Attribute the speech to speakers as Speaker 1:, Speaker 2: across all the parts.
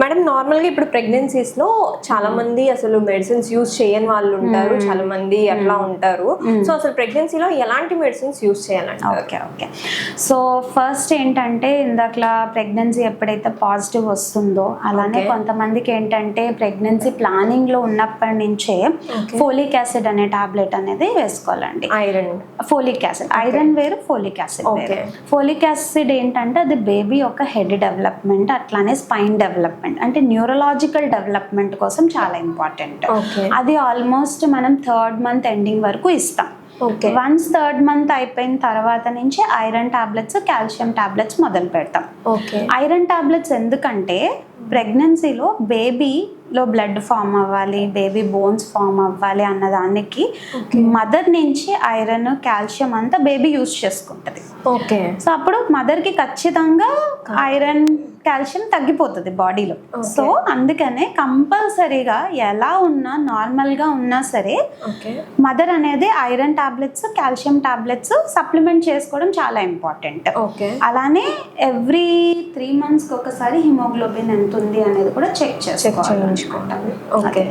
Speaker 1: Madam నార్మల్గా ఇప్పుడు ప్రెగ్నెన్సీస్లో చాలా మంది అసలు మెడిసిన్స్ యూజ్ చేయని వాళ్ళు ఉంటారు చాలా మంది అట్లా ఉంటారు. సో అసలు ప్రెగ్నెన్సీలో ఎలాంటి మెడిసిన్స్ యూజ్ చేయాలంటారు?
Speaker 2: Okay okay. సో ఫస్ట్ ఏంటంటే ఇందాకలా ప్రెగ్నెన్సీ ఎప్పుడైతే పాజిటివ్ వస్తుందో అలానే. కొంతమందికి ఏంటంటే ప్రెగ్నెన్సీ ప్లానింగ్లో ఉన్నప్పటి నుంచే. ఫోలిక్ యాసిడ్ అనే టాబ్లెట్ అనేది వేసుకోవాలండి.
Speaker 1: ఐరన్.
Speaker 2: Folic acid. ఐరన్ వేరు ఫోలిక్ యాసిడ్ వేరు. ఫోలిక్ యాసిడ్ ఏంటంటే అది బేబీ యొక్క హెడ్ డెవలప్మెంట్ అట్లానే స్పైన్ డెవలప్మెంట్. అంటే న్యూరలాజికల్ డెవలప్మెంట్ కోసం చాలా ఇంపార్టెంట్ అది ఆల్మోస్ట్ మనం థర్డ్ మంత్ ఎండింగ్ వరకు ఇస్తాం. వన్స్ థర్డ్ మంత్ అయిపోయిన తర్వాత నుంచి ఐరన్ టాబ్లెట్స్ కాల్షియం టాబ్లెట్స్ మొదలు పెడతాం. ఐరన్ టాబ్లెట్స్ ఎందుకంటే ప్రెగ్నెన్సీలో బేబీలో బ్లడ్ ఫామ్ అవ్వాలి బేబీ బోన్స్ ఫామ్ అవ్వాలి అన్న దానికి మదర్ నుంచి ఐరన్ కాల్షియం అంతా బేబీ యూజ్ చేసుకుంటుంది.
Speaker 1: ఓకే
Speaker 2: సో అప్పుడు మదర్కి ఖచ్చితంగా ఐరన్ కాల్షియం తగ్గిపోతుంది బాడీలో. సో అందుకనే కంపల్సరీగా ఎలా ఉన్నా నార్మల్గా ఉన్నా సరే మదర్ అనేది iron tablets calcium tablets supplement చేసుకోవడం చాలా ఇంపార్టెంట్
Speaker 1: ఓకే
Speaker 2: అలానే ఎవ్రీ త్రీ మంత్స్కి ఒకసారి హిమోగ్లోబిన్ ఎంత ఉంది అనేది కూడా చెక్
Speaker 1: చెక్
Speaker 2: చేసుకోవాలి.
Speaker 1: చేయించుకుంటాను ఓకే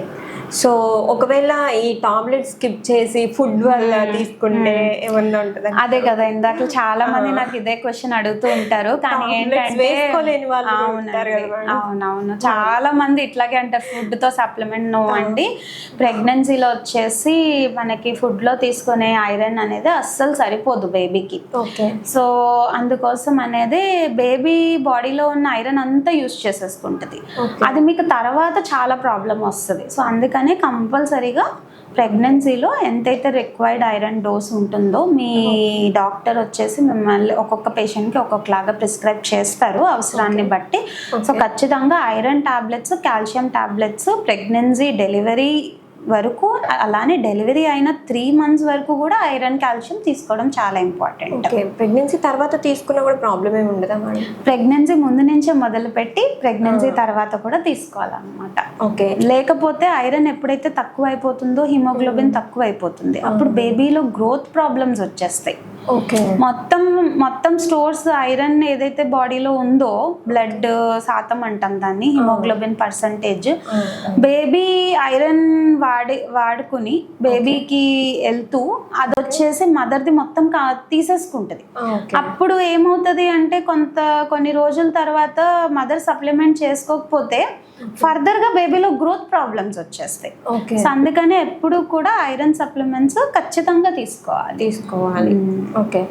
Speaker 1: సో ఒకవేళ ఈ టాబ్లెట్ స్కిప్ చేసి ఫుడ్ వల్ల తీసుకుంటే ఏమన్నా ఉంటుందా?
Speaker 2: అదే కదా ఇందాక చాలా మంది నాకు ఇదే క్వశ్చన్ అడుగుతూ ఉంటారు. కానీ ఏంటంటే. అవునవును. చాలా మంది ఇట్లాగే అంటారు ఫుడ్తో సప్లిమెంట్ నో అండి. ప్రెగ్నెన్సీలో వచ్చేసి మనకి ఫుడ్లో తీసుకునే ఐరన్ అనేది అస్సలు సరిపోదు బేబీకి
Speaker 1: ఓకే.
Speaker 2: సో అందుకోసం అనేది బేబీ బాడీలో ఉన్న ఐరన్ అంతా యూస్ చేసేసుకుంటుంది. అది మీకు తర్వాత చాలా ప్రాబ్లం వస్తుంది. సో అందుకనే కంపల్సరీగా ప్రెగ్నెన్సీలో ఎంతైతే రిక్వైర్డ్ ఐరన్ డోస్ ఉంటుందో మీ డాక్టర్ వచ్చేసి మిమ్మల్ని ఒక్కొక్క పేషెంట్కి ఒక్కొక్కలాగా ప్రిస్క్రైబ్ చేస్తారు అవసరాన్ని బట్టి. సో. ఖచ్చితంగా iron tablets calcium tablets pregnancy delivery వరకు అలానే డెలివరీ అయిన త్రీ మంత్స్ వరకు కూడా ఐరన్ కాల్షియం తీసుకోవడం చాలా ఇంపార్టెంట్.
Speaker 1: ప్రెగ్నెన్సీ తర్వాత తీసుకున్నా కూడా ప్రాబ్లం ఏమి ఉండదా మేడం
Speaker 2: ప్రెగ్నెన్సీ ముందు నుంచే మొదలుపెట్టి ప్రెగ్నెన్సీ తర్వాత కూడా తీసుకోవాలన్నమాట.
Speaker 1: ఓకే.
Speaker 2: లేకపోతే ఐరన్ ఎప్పుడైతే తక్కువ అయిపోతుందో హిమోగ్లోబిన్ తక్కువ అయిపోతుంది అప్పుడు బేబీలో గ్రోత్ ప్రాబ్లమ్స్ వచ్చేస్తాయి.
Speaker 1: ఓకే.
Speaker 2: మొత్తం మొత్తం స్టోర్స్ ఐరన్ ఏదైతే బాడీలో ఉందో బ్లడ్ శాతం అంటాం దాన్ని హిమోగ్లోబిన్ పర్సంటేజ్ బేబీ ఐరన్ వాడి వాడుకుని బేబీకి వెళ్తూ అది వచ్చేసి మదర్ది మొత్తం కా తీసేసుకుంటుంది. అప్పుడు ఏమవుతుంది అంటే కొంత కొన్ని రోజుల తర్వాత మదర్ సప్లిమెంట్ చేసుకోకపోతే ఫర్దర్గా బేబీలో గ్రోత్ ప్రాబ్లమ్స్ వచ్చేస్తాయి. సో అందుకనే ఎప్పుడు కూడా ఐరన్ సప్లిమెంట్స్ ఖచ్చితంగా తీసుకోవాలి.
Speaker 1: తీసుకోవాలి. ఓకే.